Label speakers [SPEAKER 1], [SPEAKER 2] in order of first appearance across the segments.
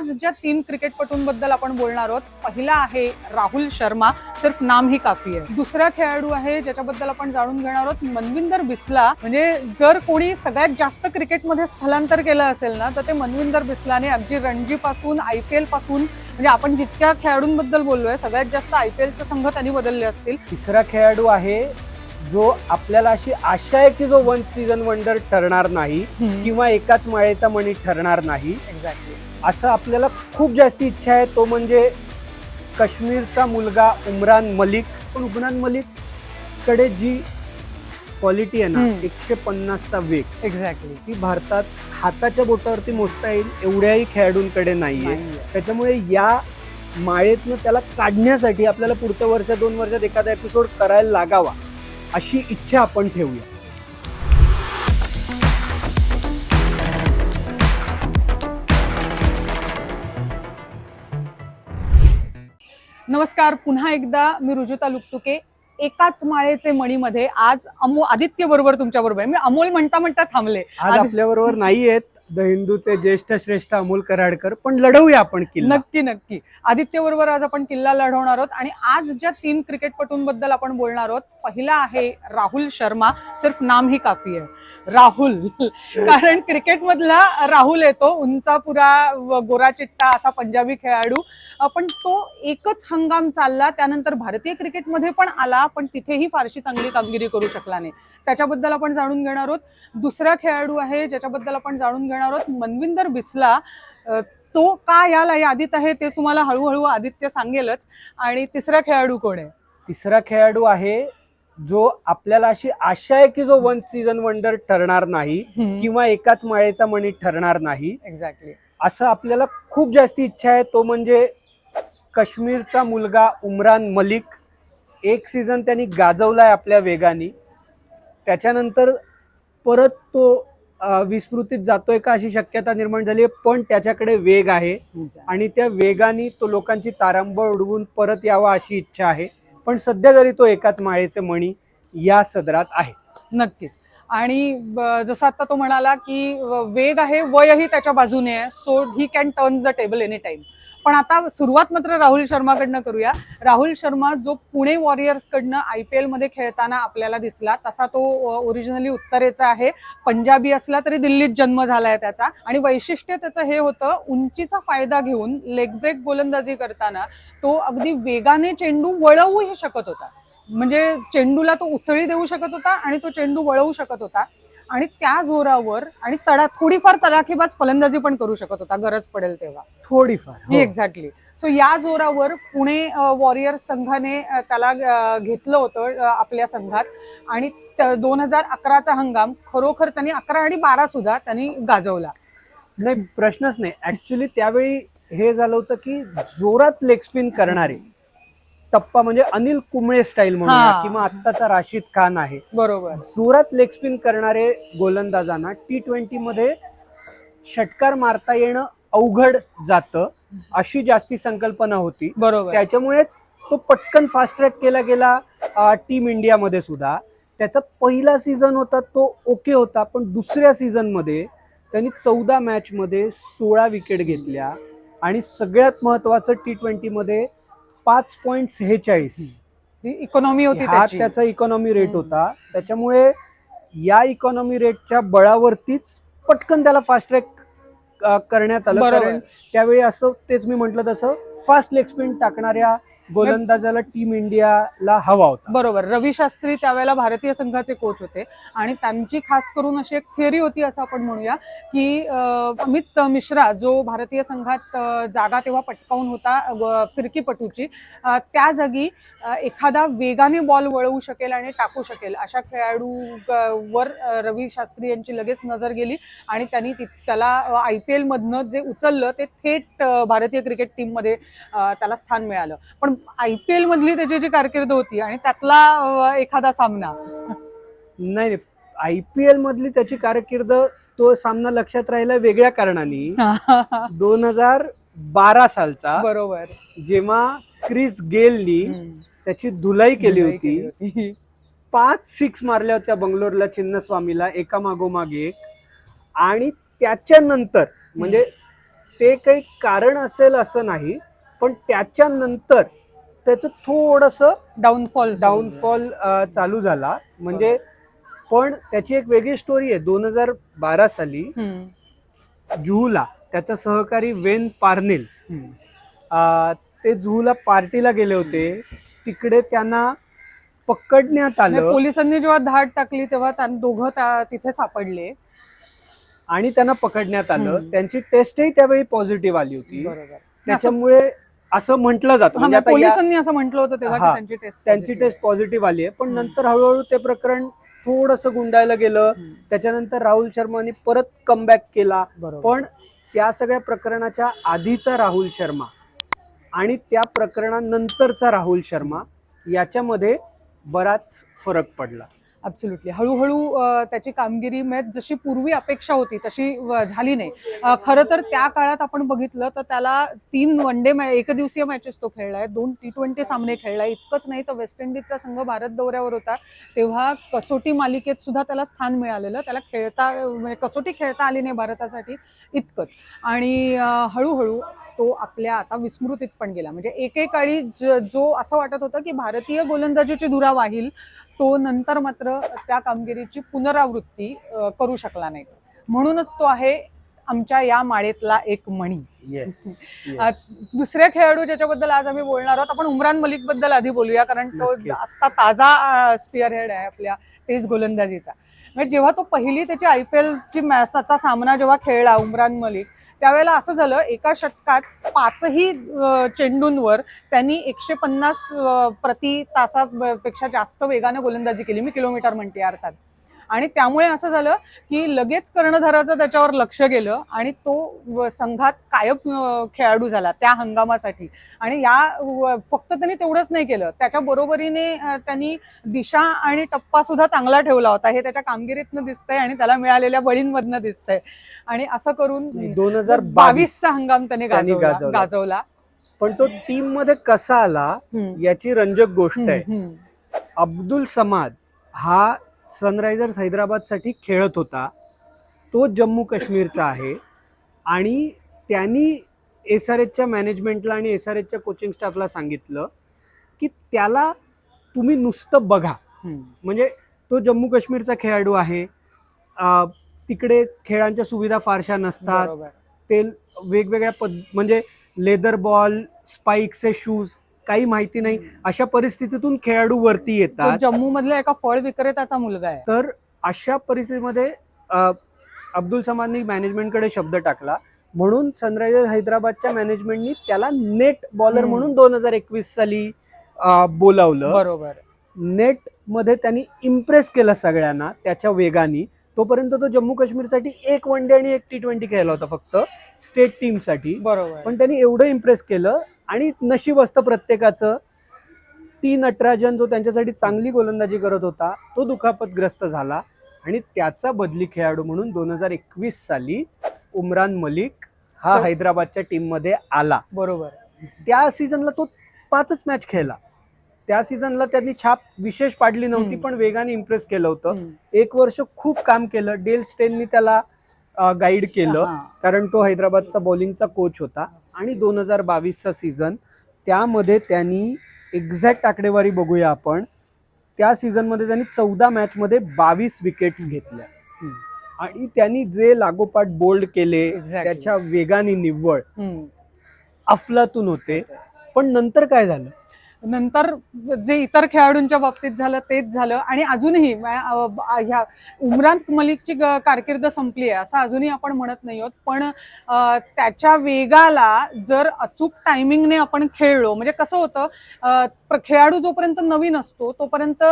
[SPEAKER 1] आज ज्या तीन क्रिकेटपटूंबद्दल आपण बोलणार आहोत पहिला आहे राहुल शर्मा. सिर्फ नाम ही काफी आहे. दुसरा खेळाडू आहे ज्याच्याबद्दल आपण जाणून घेणार आहोत मनविंदर बिस्ला. म्हणजे जर कोणी सगळ्यात जास्त क्रिकेटमध्ये स्थलांतर केलं असेल ना तर ते मनविंदर बिस्लाने अगदी रणजी पासून आय पी एलपासून म्हणजे आपण जितक्या खेळाडूंबद्दल बोललोय सगळ्यात जास्त आय पी एलचे संघ त्यांनी बदलले असतील.
[SPEAKER 2] तिसरा खेळाडू आहे जो आपल्याला अशी आशा आहे की जो वन सीझन वंडर ठरणार नाही किंवा एकाच माळेचा मणी ठरणार नाही
[SPEAKER 1] एक्झॅक्टली
[SPEAKER 2] असं आपल्याला खूप जास्त इच्छा आहे. तो म्हणजे काश्मीरचा मुलगा उमरान मलिक. पण उमरान मलिककडे जी क्वालिटी आहे ना. एकशे पन्नासचा वेग
[SPEAKER 1] एक्झॅक्टली
[SPEAKER 2] ती भारतात हाताच्या बोटावरती मोजता येईल एवढ्याही खेळाडूंकडे नाहीये. त्याच्यामुळे या माळेतनं त्याला काढण्यासाठी आपल्याला पुढच्या वर्षात दोन वर्षात एखादा एपिसोड करायला लागावा. अशी इच्छा आपण ठेवूया.
[SPEAKER 1] नमस्कार पुन्हा एकदा मी रुजुता लुकतुके एकाच माळेचे मणीमध्ये आज अमो आदित्य बरोबर तुमच्या बरोबर आहे. मी अमोल म्हणता म्हणता थांबले.
[SPEAKER 2] आज आपल्या बरोबर नाही आहेत द हिंदूचे ज्येष्ठ श्रेष्ठ अमोल कराडकर पण लढवूया आपण किल्ला.
[SPEAKER 1] नक्की नक्की. आदित्य बरोबर आज आपण किल्ला लढवणार आहोत आणि आज ज्या तीन क्रिकेटपटूंबद्दल आपण बोलणार आहोत पहिला आहे राहुल शर्मा सिर्फ नाम ही काफी आहे. राहुल. कारण क्रिकेटमधला राहुल येतो. उंचापुरा व गोरा चिट्टा असा पंजाबी खेळाडू. पण तो एकच हंगाम चालला. त्यानंतर भारतीय क्रिकेटमध्ये पण आला पण तिथेही फारशी चांगली कामगिरी करू शकला नाही. त्याच्याबद्दल आपण जाणून घेणार आहोत. दुसरा खेळाडू आहे ज्याच्याबद्दल आपण जाणून घेणार आहोत मनविंदर बिस्ला. तो का या यादीत आहे ते तुम्हाला हळूहळू आदित्य सांगेलच. आणि तिसरा खेळाडू कोण आहे?
[SPEAKER 2] तिसरा खेळाडू आहे जो आपल्याला अशी आशा आहे की जो वन सीझन वंडर ठरणार नाही किंवा एकाच माळेचा मणी ठरणार नाही.
[SPEAKER 1] एक्झॅक्टली
[SPEAKER 2] असं आपल्याला खूप जास्त इच्छा आहे. तो म्हणजे काश्मीरचा मुलगा उमरान मलिक. एक सीझन त्यांनी गाजवलाय आपल्या वेगाने. त्याच्यानंतर परत तो विस्मृतीत जातोय का अशी शक्यता निर्माण झाली आहे. पण त्याच्याकडे वेग आहे. आणि त्या वेगाने तो लोकांची तारांबळ उडवून परत यावा अशी इच्छा आहे. पण सध्या जरी तो एकाच माळेचे मणी या सदरात आहे.
[SPEAKER 1] नक्कीच. आणि जसं आता तो म्हणाला की वेग आहे वयही त्याच्या बाजूने आहे so he can turn the table any time पण आता सुरुवात मात्र राहुल शर्माकडनं करूया. राहुल शर्मा जो पुणे वॉरियर्स कडनं आय पी मध्ये खेळताना आपल्याला दिसला तसा तो ओरिजिनली उत्तरेचा आहे. पंजाबी असला तरी दिल्लीत जन्म झालाय त्याचा. आणि वैशिष्ट्य त्याचं हे होतं उंचीचा फायदा घेऊन लेग ब्रेक गोलंदाजी करताना तो अगदी वेगाने चेंडू वळवूही शकत होता. म्हणजे चेंडूला तो उसळी देऊ शकत होता आणि तो चेंडू वळवू शकत होता. आणि त्या जोरावर आणि तडा थोडीफार तडाखेबाज फलंदाजी पण करू शकत होता गरज पडेल तेव्हा.
[SPEAKER 2] थोडीफार हो.
[SPEAKER 1] एक्झॅक्टली सो या जोरावर पुणे वॉरियर संघाने त्याला घेतलं होतं आपल्या संघात. आणि दोन हजार अकराचा हंगाम खरोखर त्यांनी अकरा आणि बारा सुद्धा त्यांनी गाजवला.
[SPEAKER 2] नाही प्रश्नच नाही. ऍक्च्युली त्यावेळी हे झालं होतं की जोरात लेग स्पिन करणारे टप्पा म्हणजे अनिल कुंबळे स्टाईल म्हणून. किंवा आत्ताचा राशीद खान आहे.
[SPEAKER 1] बरोबर.
[SPEAKER 2] जोरात लेग स्पिन करणारे गोलंदाजांना टी ट्वेंटी मध्ये षटकार मारता येणं अवघड जातं अशी जास्ती संकल्पना होती.
[SPEAKER 1] बरोबर.
[SPEAKER 2] त्याच्यामुळेच तो पटकन फास्ट ट्रॅक केला गेला टीम इंडियामध्ये सुद्धा. त्याचा पहिला सीझन होता तो ओके होता पण दुसऱ्या सीझनमध्ये त्यांनी चौदा मॅच मध्ये सोळा विकेट घेतल्या. आणि सगळ्यात महत्वाचं टी ट्वेंटी मध्ये पाच पॉईंट सेहेचाळीस.
[SPEAKER 1] इकॉनॉमी होती
[SPEAKER 2] हा
[SPEAKER 1] त्याची.
[SPEAKER 2] Economy rate. होता. त्याच्यामुळे या इकॉनॉमी रेटच्या बळावरतीच पटकन त्याला फास्ट ट्रॅक करण्यात आलं. कारण त्यावेळी असं तेच मी म्हंटल तसं फास्ट लेग स्पिन टाकणाऱ्या गोलंदाजाला टीम इंडियाला हवा होता.
[SPEAKER 1] बरोबर. रवी शास्त्री त्यावेळेला भारतीय संघाचे कोच होते. आणि त्यांची खास करून अशी एक थिअरी होती असं आपण म्हणूया की अमित मिश्रा जो भारतीय संघात जागा तेव्हा पटकावून होता फिरकीपटूची त्या जागी एखादा वेगाने बॉल वळवू शकेल आणि टाकू शकेल अशा खेळाडू वर रवी शास्त्री यांची लगेच नजर गेली आणि त्यांनी त्याला आय पी एलमधनं जे उचललं ते थेट भारतीय क्रिकेट टीममध्ये त्याला स्थान मिळालं. पण आय पी एल मधली त्याची जी कारकीर्द होती आणि त्यातला एखादा सामना.
[SPEAKER 2] नाही आय पी एल मधली त्याची कारकीर्द तो सामना लक्षात राहिला वेगळ्या कारणाने. दोन हजार बारा सालचा.
[SPEAKER 1] बरोबर.
[SPEAKER 2] जेव्हा क्रिस गेलनी. त्याची धुलाई केली होती. पाच सिक्स मारल्या होत्या बंगलोरला चिन्नस्वामीला एका मागोमाग एक. आणि त्याच्यानंतर म्हणजे ते काही कारण असेल असं नाही पण त्याच्यानंतर त्याचं थोडंसं
[SPEAKER 1] डाऊनफॉल
[SPEAKER 2] डाऊनफॉल चालू झाला. म्हणजे पण त्याची एक वेगळी स्टोरी आहे. दोन हजार बारा साली जुहूला त्याचा सहकारी वेन पार्नेल ते जुहूला पार्टीला गेले होते. तिकडे त्यांना पकडण्यात आलं.
[SPEAKER 1] पोलिसांनी जेव्हा धाड टाकली तेव्हा दोघं तिथे सापडले.
[SPEAKER 2] आणि त्यांना पकडण्यात आलं. त्यांची टेस्टही त्यावेळी पॉझिटिव्ह आली होती. त्याच्यामुळे असं म्हटलं जातं. म्हणजे आता
[SPEAKER 1] म्हणजे
[SPEAKER 2] या-
[SPEAKER 1] पोलिसांनी असं म्हटलं होतं तेव्हा की त्यांची टेस्ट
[SPEAKER 2] त्यांची टेस्ट पॉझिटिव्ह आली आहे. पण
[SPEAKER 1] हम्म.
[SPEAKER 2] नंतर हळूहळू ते प्रकरण थोडस गुंडायला गेलं. त्याच्यानंतर राहुल शर्माने परत कमबॅक केला.
[SPEAKER 1] बरोबर.
[SPEAKER 2] पण त्या सगळ्या प्रकरणाच्या आधीचा राहुल शर्मा आणि त्या प्रकरणानंतरचा राहुल शर्मा याच्यामध्ये बराच फरक पडला.
[SPEAKER 1] ऍब्सोल्युटली हळूहळू त्याची कामगिरी म्हणजे जशी पूर्वी अपेक्षा होती तशी झाली नाही. खरं तर त्या काळात आपण बघितलं तर त्याला तीन वन डे एक दिवसीय मॅचेस तो खेळलाय. दोन टी ट्वेंटी सामने खेळलाय. इतकंच नाही तर वेस्ट इंडिजचा संघ भारत दौऱ्यावर होता. तेव्हा कसोटी मालिकेत सुद्धा त्याला स्थान मिळालेलं. त्याला खेळता म्हणजे कसोटी खेळता आली नाही भारतासाठी इतकंच. आणि हळूहळू तो आपल्या आता विस्मृतीत पण गेला. म्हणजे एकेकाळी ज- जो असं वाटत होतं की भारतीय गोलंदाजीची धुरा वाहील तो नंतर मात्र त्या कामगिरीची पुनरावृत्ती करू शकला नाही. म्हणूनच तो आहे आमच्या या माळेतला एक मणी.
[SPEAKER 2] येस
[SPEAKER 1] आज दुसऱ्या खेळाडू ज्याच्याबद्दल आज आम्ही बोलणार आहोत आपण उमरान मलिकबद्दल आधी बोलूया कारण तो. आता ताजा स्पिअर हेड आहे आपल्या तेज गोलंदाजीचा. म्हणजे जेव्हा तो पहिली त्याची आय पी एलची मॅचचा सामना जेव्हा खेळला उमरान मलिक त्यावेळेला असं झालं एका षटकात पाचही चेंडूंवर त्यांनी एकशे पन्नास प्रति तासापेक्षा जास्त वेगाने गोलंदाजी केली. मी किलोमीटर म्हणते अर्थात. आणि त्यामुळे असं झालं की लगेच कर्णधाराचं त्याच्यावर लक्ष गेलं आणि तो संघात कायम खेळाडू झाला त्या हंगामासाठी आणि या फक्त त्यांनी तेवढंच नाही केलं त्याच्या बरोबरीने त्यांनी दिशा आणि टप्पा सुद्धा चांगला ठेवला होता हे त्याच्या कामगिरीतनं दिसतंय आणि त्याला मिळालेल्या बळींमधनं दिसतंय आणि असं करून
[SPEAKER 2] दोन हजार बावीस
[SPEAKER 1] बावीसचा हंगाम त्याने गाजवला
[SPEAKER 2] गाजवला. पण तो टीममध्ये कसा आला. याची रंजक गोष्ट आहे. अब्दुल समाद हा सनरायझर्स हैदराबादसाठी खेळत होता. तो जम्मू काश्मीरचा आहे आणि त्यांनी एस आर एचच्या मॅनेजमेंटला आणि एस आर एचच्या कोचिंग स्टाफला सांगितलं की त्याला तुम्ही नुसतं बघा. म्हणजे तो जम्मू काश्मीरचा खेळाडू आहे. तिकडे खेळांच्या सुविधा फारशा नसतात. ते वेगवेगळ्या पद म्हणजे लेदर बॉल स्पाईकचे शूज काही माहिती नाही. अशा परिस्थितीतून खेळाडू वरती येतात.
[SPEAKER 1] जम्मू मधल्या एका फळ विक्रेत्याचा मुलगा आहे.
[SPEAKER 2] तर अशा परिस्थितीमध्ये अब्दुल समादनी मॅनेजमेंटकडे शब्द टाकला. म्हणून सनरायझर हैदराबादच्या मॅनेजमेंटनी त्याला नेट बॉलर. म्हणून दोन हजार एकवीस साली बोलावलं.
[SPEAKER 1] बरोबर.
[SPEAKER 2] नेटमध्ये त्यांनी इम्प्रेस केलं सगळ्यांना त्याच्या वेगाने. तोपर्यंत तो जम्मू काश्मीरसाठी एक वन डे आणि एक टी ट्वेंटी खेळला होता फक्त स्टेट टीमसाठी
[SPEAKER 1] बरोबर.
[SPEAKER 2] पण त्यांनी एवढं इम्प्रेस केलं आणि नशीब असतं प्रत्येकाचं. टी नटराजन जो त्यांच्यासाठी चांगली गोलंदाजी करत होता तो दुखापतग्रस्त झाला. आणि त्याचा बदली खेळाडू म्हणून दोन हजार एकवीस साली उमरान मलिक हा
[SPEAKER 1] स-
[SPEAKER 2] हैदराबादच्या टीममध्ये आला.
[SPEAKER 1] बरोबर.
[SPEAKER 2] त्या सीझनला तो पाचच मॅच खेळला. त्या सीझनला त्यांनी छाप विशेष पाडली नव्हती
[SPEAKER 1] हम्म.
[SPEAKER 2] पण वेगाने इम्प्रेस केलं होतं.
[SPEAKER 1] हम्म.
[SPEAKER 2] एक वर्ष खूप काम केलं. डेल स्टेननी त्याला गाईड केलं.
[SPEAKER 1] हा.
[SPEAKER 2] कारण तो हैदराबादचा बॉलिंगचा कोच होता. आणि दोन हजार बावीसचा सीझन त्यामध्ये त्यांनी एक्झॅक्ट आकडेवारी बघूया आपण त्या सीझनमध्ये त्यांनी चौदा मॅचमध्ये बावीस विकेट्स घेतल्या. आणि त्यांनी जे लागोपाठ बोल्ड केले. त्याच्या वेगाने निव्वळ. अफलातून होते पण नंतर काय झालं
[SPEAKER 1] नंतर जे इतर खेळाडूंच्या बाबतीत झालं तेच झालं. आणि अजूनही ह्या उमरान मलिकची ग- कारकीर्द संपली आहे असं अजूनही आपण म्हणत नाही आहोत. पण त्याच्या वेगाला जर अचूक टायमिंगने आपण खेळलो म्हणजे कसं होतं खेळाडू जोपर्यंत नवीन असतो तोपर्यंत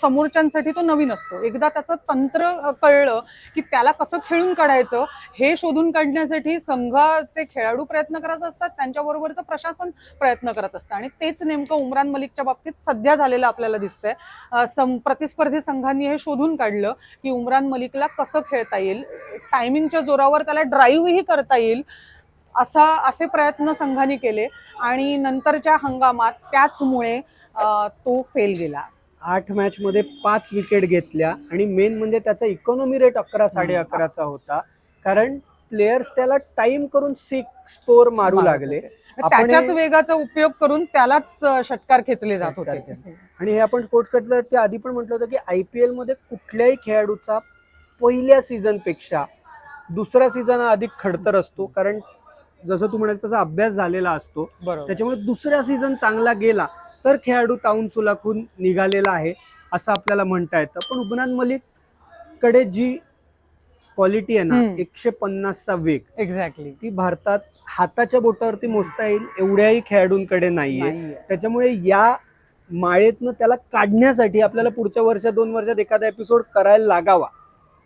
[SPEAKER 1] समोरच्यांसाठी तो नवीन असतो. एकदा त्याचं तंत्र कळलं की त्याला कसं खेळून काढायचं हे शोधून काढण्यासाठी संघाचे खेळाडू प्रयत्न करत असतात त्यांच्याबरोबरचं प्रशासन प्रयत्न करत असतं. आणि तेच नेमकं उमरान मलिकच्या बाबतीत सध्या झालेलं आपल्याला दिसतंय. सम प्रतिस्पर्धी संघांनी हे शोधून काढलं की उमरान मलिकला कसं खेळता येईल टायमिंगच्या जोरावर त्याला ड्राईव्हही करता येईल असा असे प्रयत्न संघाने केले आणि नंतरच्या हंगामात त्याचमुळे तो फेल गेला.
[SPEAKER 2] आठ मॅच मध्ये पाच विकेट घेतल्या आणि मेन म्हणजे त्याचा इकॉनॉमी रेट अकरा साडे अकराचा होता. कारण प्लेयर्स त्याला टाइम करून सिक्स फोर मारू लागले.
[SPEAKER 1] त्याच्याच वेगाचा उपयोग करून त्यालाच षटकार खेचले जात होते.
[SPEAKER 2] आणि हे आपण स्पोर्ट्स कटलर ते आधी पण म्हटलं होतं की आय पी मध्ये कुठल्याही खेळाडूचा पहिल्या सीझनपेक्षा दुसरा सीझन हा अधिक खडतर असतो. कारण जसं तू म्हणाल तसा अभ्यास झालेला असतो. त्याच्यामुळे दुसरा सीझन चांगला गेला तर खेळाडू ताऊन सुलाखून निघालेला आहे असं आपल्याला म्हणता येतं. पण उबनान मलिककडे जी क्वालिटी आहे ना
[SPEAKER 1] हम्म.
[SPEAKER 2] एकशे पन्नासचा वेग
[SPEAKER 1] एक्झॅक्टली
[SPEAKER 2] ती भारतात हाताच्या बोटावरती मोजता येईल एवढ्याही खेळाडूंकडे नाहीये. त्याच्यामुळे या माळेतनं त्याला काढण्यासाठी आपल्याला पुढच्या वर्षात दोन वर्षात एखादा एपिसोड करायला लागावा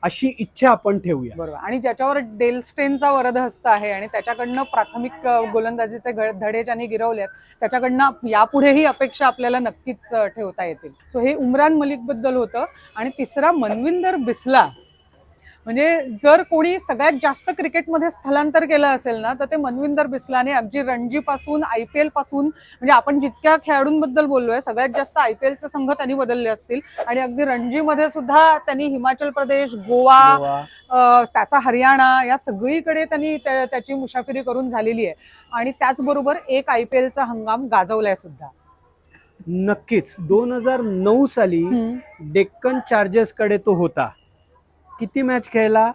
[SPEAKER 2] अशी इच्छा आपण ठेवूया.
[SPEAKER 1] बरोबर. आणि ज्याच्यावर डेल स्टेनचा वरदहस्त आहे आणि त्याच्याकडनं प्राथमिक अ, गोलंदाजीचे घ- धडे ज्यांनी गिरवलेत त्याच्याकडनं यापुढेही अपेक्षा आपल्याला नक्कीच अ, ठेवता येतील. सो हे उमरान मलिकबद्दल होतं. आणि तिसरा मनविंदर बिस्ला म्हणजे जर कोणी सगळ्यात जास्त क्रिकेटमध्ये स्थलांतर केलं असेल ना तर ते मनविंदर बिस्लाने अगदी रणजी पासून आय पी एलपासून म्हणजे आपण जितक्या खेळाडूंबद्दल बोललोय सगळ्यात जास्त आय पी एलचे संघ त्यांनी बदलले असतील. आणि अगदी रणजीमध्ये सुद्धा त्यांनी हिमाचल प्रदेश गोवा त्याचा हरियाणा या सगळीकडे त्यांनी त्या- त्याची मुसाफिरी करून झालेली आहे. आणि त्याचबरोबर एक आय पी एलचा हंगाम गाजवलाय सुद्धा.
[SPEAKER 2] नक्कीच. दोन हजार नऊ साली डेक्कन चार्जर्सकडे तो होता. किती मॅच खेळला?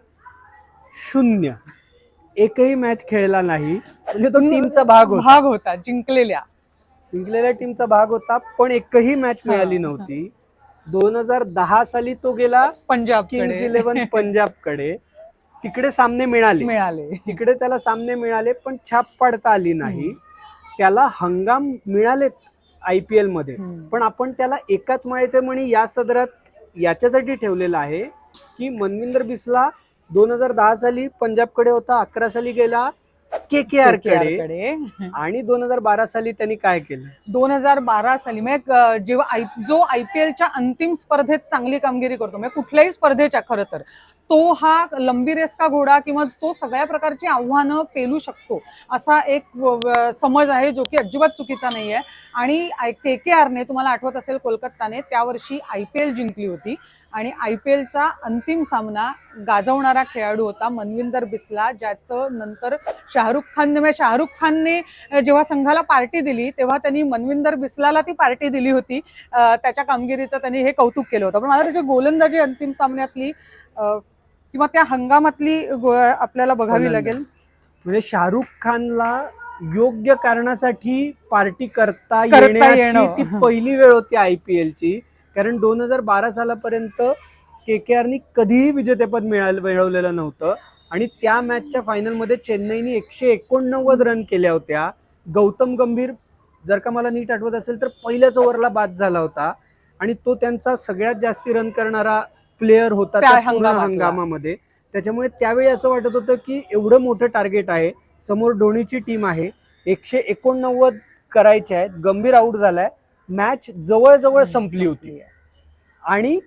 [SPEAKER 2] शून्य. एकही मॅच खेळला नाही. म्हणजे तो टीमचा भाग होता.
[SPEAKER 1] भाग होता जिंकलेल्या.
[SPEAKER 2] जिंकलेल्या टीमचा भाग होता पण एकही मॅच मिळाली. नव्हती. दोन हजार दहा साली तो गेला
[SPEAKER 1] पंजाब
[SPEAKER 2] किंग्स इलेव्हन पंजाबकडे तिकडे सामने मिळाले.
[SPEAKER 1] मिळाले.
[SPEAKER 2] तिकडे त्याला सामने मिळाले पण छाप पाडता आली नाही. त्याला हंगाम मिळालेत आय पी
[SPEAKER 1] एलमध्ये.
[SPEAKER 2] पण आपण त्याला एकाच माळेचे म्हणी या सदरात याच्यासाठी ठेवलेलं आहे. की मनविंदर बिस्ला दोन हजार दहा साली पंजाबकडे होता अकरा साली गेला के के
[SPEAKER 1] आरकडे.
[SPEAKER 2] आणि दोन हजार बारा साली त्यांनी काय केलं?
[SPEAKER 1] दोन हजार बारा साली म्हणजे जेव्हा जो आय पी एलच्या अंतिम स्पर्धेत चांगली कामगिरी करतो म्हणजे कुठल्याही स्पर्धेच्या खरं तर तो हा लंबी रेस का घोडा किंवा तो सगळ्या प्रकारची आव्हानं पेलू शकतो असा एक समज आहे जो की अजिबात चुकीचा नाही आहे. आणि के के आरने तुम्हाला आठवत असेल कोलकाताने त्या वर्षी आय पी एल जिंकली होती. आणि आय पी एलचा अंतिम सामना गाजवणारा खेळाडू होता मनविंदर बिस्ला ज्याचं नंतर शाहरुख खानने म्हणजे शाहरुख खानने जेव्हा संघाला पार्टी दिली तेव्हा त्यांनी मनविंदर बिस्लाला ती पार्टी दिली होती त्याच्या कामगिरीचं त्यांनी हे कौतुक केलं होतं पण मला त्याची गोलंदाजी अंतिम सामन्यातली किंवा त्या हंगामातली गो- आपल्याला बघावी. लागेल
[SPEAKER 2] म्हणजे शाहरुख खानला योग्य कारणासाठी पार्टी करता येण्याची
[SPEAKER 1] येणं.
[SPEAKER 2] ती पहिली वेळ होती आय पी एलची कारण दोन हजार बारा सालापर्यंत के के आरनी कधीही विजेतेपद मिळालं मिळवलेलं नव्हतं. आणि त्या मॅचच्या फायनलमध्ये चेन्नईने एकशे एकोणनव्वद रन केल्या होत्या. गौतम गंभीर जर का मला नीट आठवत असेल तर पहिल्याच ओव्हरला बाद झाला होता. आणि तो त्यांचा सगळ्यात जास्ती रन करणारा प्लेअर होता. हंगामामध्ये. त्याच्यामुळे त्यावेळी असं वाटत होतं की एवढं मोठं टार्गेट आहे. समोर धोनीची टीम आहे. एकशे एकोणनव्वद करायचे आहेत. गंभीर आऊट झालाय. मॅच जवळजवळ संपली होती. आणि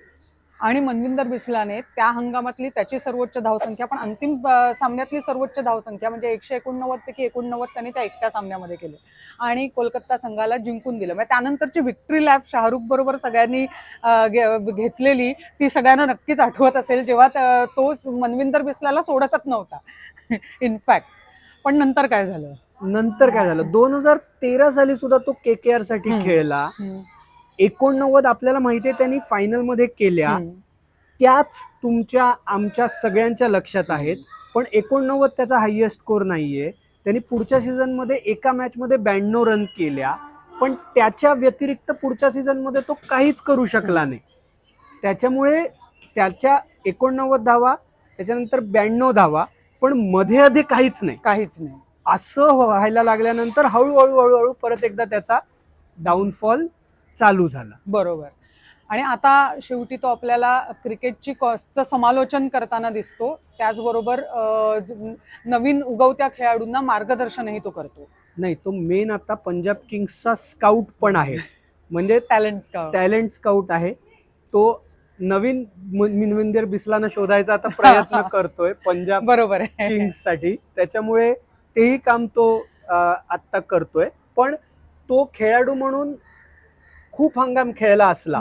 [SPEAKER 1] आणि मनविंदर बिस्लाने त्या हंगामातली त्याची सर्वोच्च धावसंख्या पण अंतिम सामन्यातली सर्वोच्च धावसंख्या म्हणजे एकशे एकोणनव्वद पैकी एकोणनव्वद त्यांनी त्या एकट्या सामन्यामध्ये केले. आणि कोलकाता संघाला जिंकून दिलं. म्हणजे त्यानंतरची विक्ट्री लॅप शाहरुख बरोबर सगळ्यांनी घेतलेली ती सगळ्यांना नक्कीच आठवत असेल जेव्हा तो मनविंदर बिस्लाला सोडतच नव्हता. इनफॅक्ट पण नंतर काय झालं?
[SPEAKER 2] नंतर काय झालं? दोन हजार तेरा साली सुद्धा तो के के
[SPEAKER 1] आरसाठी.
[SPEAKER 2] खेळला. एकोणनव्वद आपल्याला माहितीये त्यांनी फायनलमध्ये केल्या. त्याच तुमच्या आमच्या सगळ्यांच्या लक्षात आहेत. पण एकोणनव्वद त्याचा हायएस्ट स्कोर नाहीये. त्यांनी पुढच्या सीझनमध्ये एका मॅच मध्ये ब्याण्णव रन केल्या. पण त्याच्या व्यतिरिक्त पुढच्या सीझनमध्ये तो काहीच करू शकला नाही. त्याच्यामुळे त्याच्या एकोणनव्वद धावा त्याच्यानंतर ब्याण्णव धावा पण मध्ये आधी काहीच नाही.
[SPEAKER 1] काहीच नाही.
[SPEAKER 2] असं व्हायला लागल्यानंतर हळूहळू हळूहळू परत एकदा त्याचा डाऊनफॉल चालू झाला.
[SPEAKER 1] बरोबर. आणि आता शेवटी तो आपल्याला क्रिकेटची कॉस्टचं समालोचन करताना दिसतो. त्याचबरोबर नवीन उगवत्या खेळाडूंना मार्गदर्शनही तो करतो.
[SPEAKER 2] नाही तो मेन आता पंजाब किंग्सचा स्काउट पण आहे. म्हणजे
[SPEAKER 1] टॅलेंट का
[SPEAKER 2] टॅलेंट स्काउट आहे. तो नवीन मिनविंदर बिस्लाना शोधायचा आता प्रयत्न करतोय पंजाब
[SPEAKER 1] बरोबर आहे.
[SPEAKER 2] किंग्ससाठी त्याच्यामुळे तेही काम तो आत्ता करतोय. पण तो खेळाडू म्हणून खूप हंगाम खेळला असला.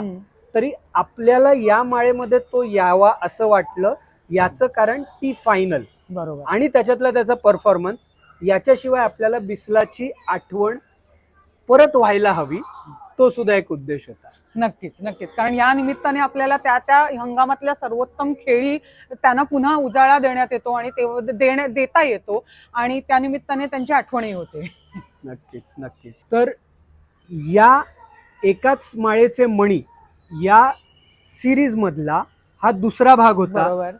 [SPEAKER 2] तरी आपल्याला या माळेमध्ये तो यावा असं वाटलं. याचं कारण ती फायनल
[SPEAKER 1] बरोबर.
[SPEAKER 2] आणि त्याच्यातला त्याचा परफॉर्मन्स याच्याशिवाय आपल्याला बिस्लाची आठवण परत व्हायला हवी. तो सुद्धा एक उद्देश होता.
[SPEAKER 1] नक्कीच नक्कीच. कारण या निमित्ताने आपल्याला त्या त्या हंगामातल्या सर्वोत्तम खेळी त्यांना पुन्हा उजाळा देण्यात येतो आणि ते देण्या देता येतो आणि त्या निमित्ताने त्यांची आठवणही होते.
[SPEAKER 2] नक्कीच नक्कीच. तर या एकाच माळेचे मणी या सिरीज मधला हा दुसरा भाग होता.
[SPEAKER 1] बरोबर.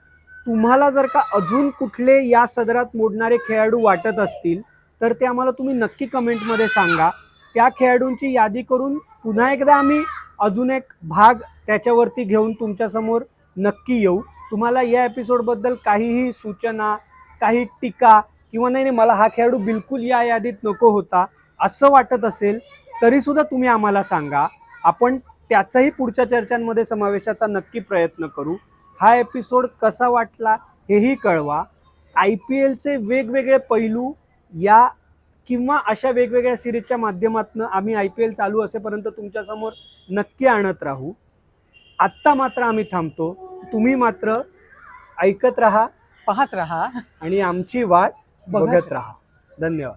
[SPEAKER 2] तुम्हाला जर का अजून कुठले या सदरात मोडणारे खेळाडू वाटत असतील तर ते आम्हाला तुम्ही नक्की कमेंटमध्ये सांगा. त्या खेळाडूंची यादी करून पुन्हा एकदा आम्ही अजून एक भाग त्याच्यावरती घेऊन तुमच्यासमोर नक्की येऊ. तुम्हाला या एपिसोडबद्दल काहीही सूचना काही टीका किंवा नाही नाही मला हा खेळाडू बिलकुल या यादीत नको होता असं वाटत असेल तरीसुद्धा तुम्ही आम्हाला सांगा. आपण त्याचाही पुढच्या चर्चांमध्ये समावेशाचा नक्की प्रयत्न करू. हा एपिसोड कसा वाटला हेही कळवा. आय पी एलचे वेगवेगळे पैलू या किंवा अशा वेगवेगळ्या सिरीजच्या माध्यमातून आम्ही आय पी एल चालू असेपर्यंत तुमच्यासमोर नक्की आणत राहू. आत्ता मात्र आम्ही थांबतो. तुम्ही मात्र ऐकत राहा
[SPEAKER 1] पाहत राहा
[SPEAKER 2] आणि आमची वाट
[SPEAKER 1] बघत
[SPEAKER 2] बघत राहा. धन्यवाद.